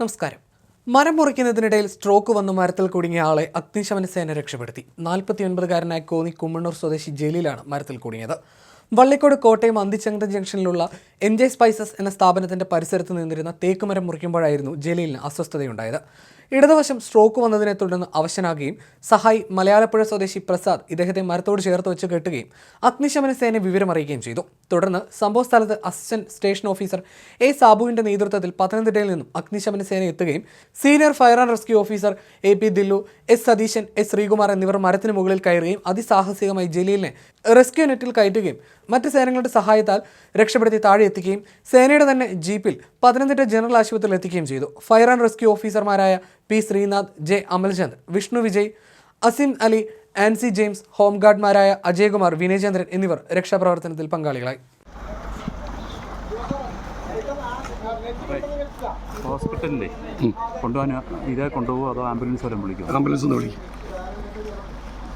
നമസ്കാരം. മരം മുറിക്കുന്നതിനിടയിൽ സ്ട്രോക്ക് വന്ന് മരത്തിൽ കുടുങ്ങിയ ആളെ അഗ്നിശമന സേന രക്ഷപ്പെടുത്തി. നാൽപ്പത്തിയൊൻപതുകാരനായ കോന്നി കുമ്മണ്ണൂർ സ്വദേശി ജയിലിലാണ് മരത്തിൽ കുടുങ്ങിയത്. വള്ളിക്കോട് കോട്ടയം അന്തിച്ചങ്കട ജംഗ്ഷനിലുള്ള എം ജെ സ്പൈസസ് എന്ന സ്ഥാപനത്തിന്റെ പരിസരത്ത് നിന്നിരുന്ന തേക്കുമരം മുറിക്കുമ്പോഴായിരുന്നു ജലീലിന് അസ്വസ്ഥതയുണ്ടായത്. ഇടതുവശം സ്ട്രോക്ക് വന്നതിനെ തുടർന്ന് അവശനാകുകയും സഹായി മലയാളപ്പുഴ സ്വദേശി പ്രസാദ് ഇദ്ദേഹത്തെ മരത്തോട് ചേർത്ത് വെച്ച് കെട്ടുകയും അഗ്നിശമന സേന വിവരമറിയിക്കുകയും ചെയ്തു. തുടർന്ന് സംഭവസ്ഥലത്ത് അസിസ്റ്റന്റ് സ്റ്റേഷൻ ഓഫീസർ എ സാബുവിന്റെ നേതൃത്വത്തിൽ പത്തനംതിട്ടയിൽ നിന്നും അഗ്നിശമന സേന എത്തുകയും senior fire and rescue officer A P Dillu S Satheesan S Sreekumar എന്നിവർ മരത്തിന് മുകളിൽ കയറുകയും അതിസാഹസികമായി ജലീലിനെ റെസ്ക്യൂ നെറ്റിൽ കയറ്റുകയും മറ്റ് സേനകളുടെ സഹായത്താൽ രക്ഷപ്പെടുത്തി താഴെ എത്തിക്കുകയും സേനയുടെ തന്നെ ജീപ്പിൽ പത്തനംതിട്ട ജനറൽ ആശുപത്രിയിൽ എത്തിക്കുകയും ചെയ്തു. ഫയർ ആൻഡ് റെസ്ക്യൂ ഓഫീസർമാരായ P. Sreenath J Amalchand Vishnu Vijay Asim Ali Ancy James ഹോംഗാർഡ്മാരായ Ajayakumar Vinayachandran എന്നിവർ രക്ഷാപ്രവർത്തനത്തിൽ പങ്കാളികളായി. ഹോസ്പിറ്റലിലെ കൊണ്ടുപോകാൻ ഇതേ കൊണ്ടുപോകുമോ? അതോ ആംബുലൻസ് വരെ വിളിക്കും ആംബുലൻസ്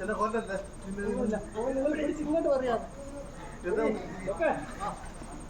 എന്നെ കൊല്ലല്ലേ ഇങ്ങോട്ട് പറയാം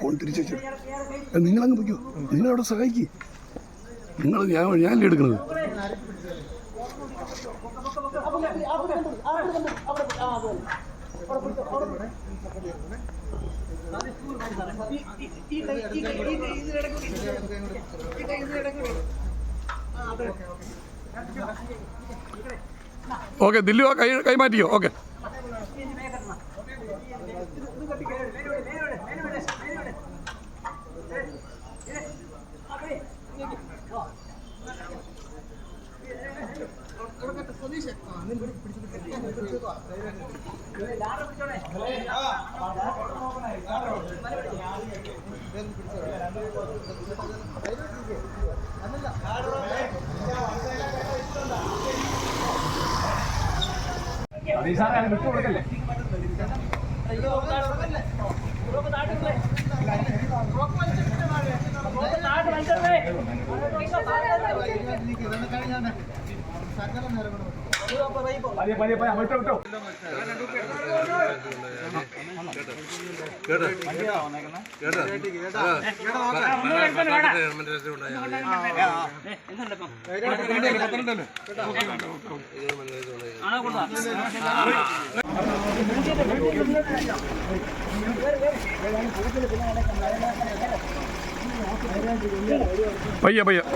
ഫോൺ തിരിച്ചു വെച്ചു. നിങ്ങളങ്ങ് പൊയ്ക്കോ. നിങ്ങളവിടെ സഹായിക്ക്. നിങ്ങൾ ഞാൻ ഞാനല്ലേ എടുക്കുന്നത് ഓക്കെ ദില്ലു ആ കൈ കൈമാറ്റിയോ ഓക്കെ. വിട്ടുകൊടുക്കല്ലേ ബ്രോക്ക് താഴെ ബ്രോക്ക് മത്സരത്തിന്റെ നാട് പതിയെ പതിയെ പതിയെ വിട്ടോ വിട്ടോ കേട്ടോ കേട്ടോ കേട്ടോ. பையன் பையன்.